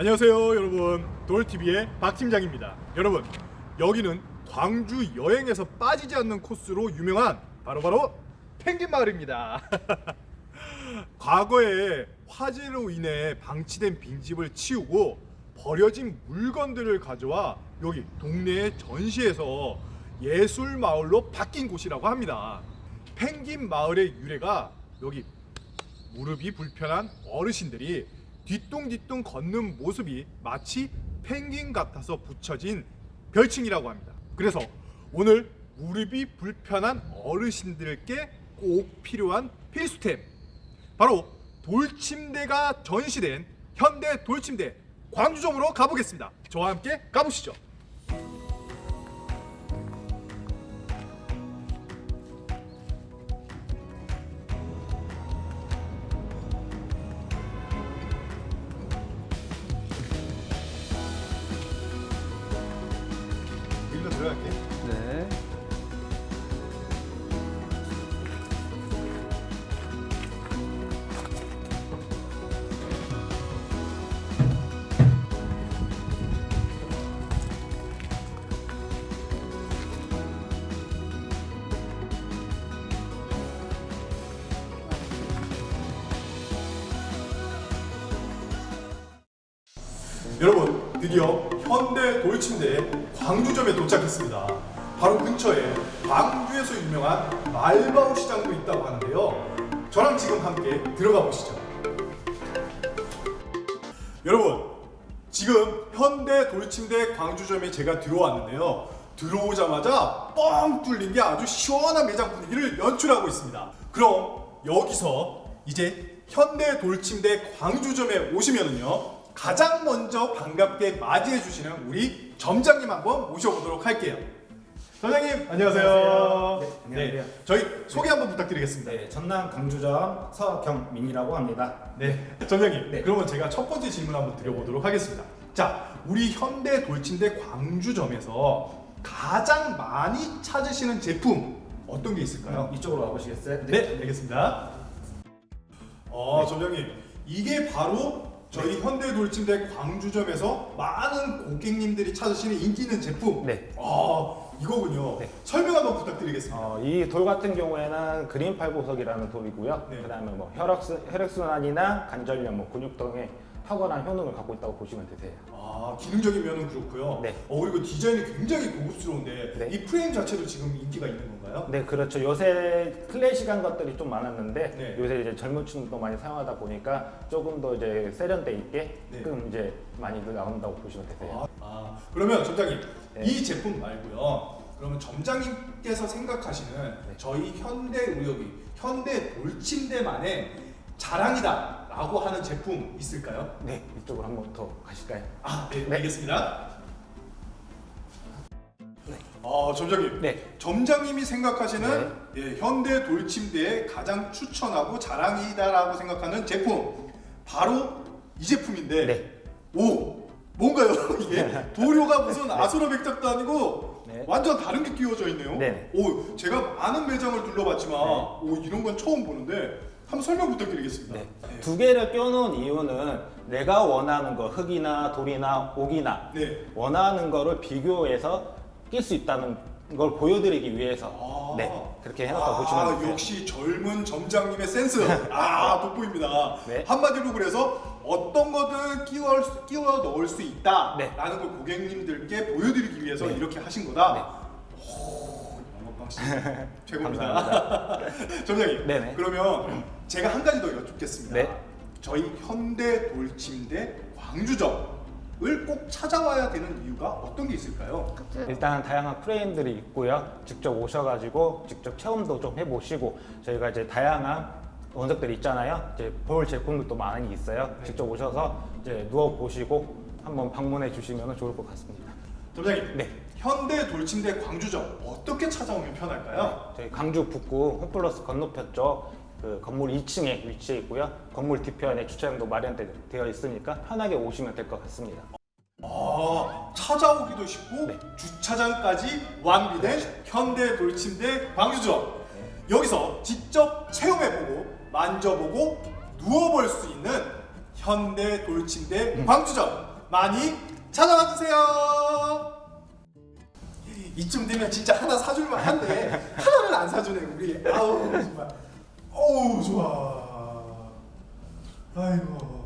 안녕하세요 여러분. 돌TV의 박팀장입니다. 여러분 여기는 광주 여행에서 빠지지 않는 코스로 유명한 바로바로 펭귄 마을입니다. 과거에 화재로 인해 방치된 빈집을 치우고 버려진 물건들을 가져와 여기 동네의 전시해서 예술 마을로 바뀐 곳이라고 합니다. 펭귄 마을의 유래가 여기 무릎이 불편한 어르신들이 뒤뚱뒤뚱 걷는 모습이 마치 펭귄 같아서 붙여진 별칭이라고 합니다. 그래서 오늘 무릎이 불편한 어르신들께 꼭 필요한 필수템 바로 돌침대가 전시된 현대 돌침대 광주점으로 가보겠습니다. 저와 함께 가보시죠. 들어갈게. 네. 여러분 드디어 현대 돌침대 광주점에 도착했습니다. 바로 근처에 광주에서 유명한 말바오 시장도 있다고 하는데요. 저랑 지금 함께 들어가 보시죠. 여러분 지금 현대 돌침대 광주점에 제가 들어왔는데요. 들어오자마자 뻥 뚫린 게 아주 시원한 매장 분위기를 연출하고 있습니다. 그럼 여기서 이제 현대 돌침대 광주점에 오시면은요. 가장 먼저 반갑게 맞이해 주시는 우리 점장님 한번 모셔보도록 할게요. 점장님 안녕하세요. 안녕하세요. 네, 안녕하세요. 저희 소개 한번 부탁드리겠습니다. 네, 전남 강주점 서경민이라고 합니다. 네, 점장님. 네. 그러면 제가 첫 번째 질문 한번 드려보도록 하겠습니다. 자, 우리 현대 돌침대 광주점에서 가장 많이 찾으시는 제품 어떤 게 있을까요? 이쪽으로 와보시겠어요? 네, 알겠습니다. 어, 점장님, 이게 바로 저희 현대 돌침대 광주점에서 많은 고객님들이 찾으시는 인기 있는 제품. 네. 아, 이거군요. 네. 설명 한번 부탁드리겠습니다. 어, 이 돌 같은 경우에는 그린 팔 보석이라는 돌이고요. 네. 그다음에 뭐 혈액순, 혈액순환이나 관절염, 뭐 근육 등의 탁월한 효능을 갖고 있다고 보시면 되세요. 아 기능적인 면은 그렇고요. 네. 어 그리고 디자인이 굉장히 고급스러운데 네. 이 프레임 자체도 지금 인기가 있는 건가요? 네, 그렇죠. 요새 클래식한 것들이 좀 많았는데 네. 요새 이제 젊은 층도 많이 사용하다 보니까 조금 더 이제 세련돼 있게 네. 끔 이제 많이들 나온다고 보시면 되세요. 아, 아, 그러면 점장님 네. 이 제품 말고요. 그러면 점장님께서 생각하시는 네. 저희 현대 의료기 현대 돌침대만의 자랑이다 라고 하는 제품 있을까요? 네, 이쪽으로 한 번 더 가실까요? 아, 네, 네. 알겠습니다. 아, 점장님. 네. 점장님이 생각하시는 예, 현대 돌침대의 가장 추천하고 자랑이다라고 생각하는 제품 바로 이 제품인데 네. 오 뭔가요 이게 도료가 무슨 아수라 백작도 아니고 네. 완전 다른 게 끼워져 있네요. 네. 오 제가 많은 매장을 둘러봤지만 오 이런 건 처음 보는데 한번 설명 부탁드리겠습니다. 네. 네. 두 개를 껴놓은 이유는 내가 원하는 거 흙이나 돌이나 옥이나 네. 원하는 거를 비교해서 낄 수 있다는 걸 보여드리기 위해서 아. 네 그렇게 해놨다고 보시면 아, 돼요. 역시 젊은 점장님의 센스 아 돋보입니다. 네. 한마디로 그래서 어떤 거든 끼워 끼워 넣을 수 있다라는 네. 걸 고객님들께 보여드리기 위해서 네. 이렇게 하신 거다. 네. 오, 영업방식 최고입니다. 점장님. 네네. 그러면 제가 한 가지 더 여쭙겠습니다. 네. 저희 현대 돌침대 광주점을 꼭 찾아와야 되는 이유가 어떤 게 있을까요? 일단 다양한 프레임들이 있고요. 직접 오셔가지고 직접 체험도 좀 해보시고 저희가 이제 다양한 원석들이 있잖아요. 이제 볼 제품들도 많이 있어요. 네. 직접 오셔서 이제 누워 보시고 한번 방문해 주시면 좋을 것 같습니다. 점장님. 네. 현대 돌침대 광주점 어떻게 찾아오면 편할까요? 저희 강주 북구 홈플러스 건너편 쪽그 건물 2층에 위치해 있고요. 건물 뒤편에 주차장도 마련되어 있으니까 편하게 오시면 될 것 같습니다. 아 찾아오기도 쉽고 네. 주차장까지 완비된 현대 돌침대 광주점 여기서 직접 체험해보고 만져보고 누워볼 수 있는 현대 돌침대 광주점 많이 찾아와 주세요. 이쯤 되면 진짜 하나 사줄만 한데 하나를 안 사주네 우리. 아우 정말. 어우 좋아. 아이고.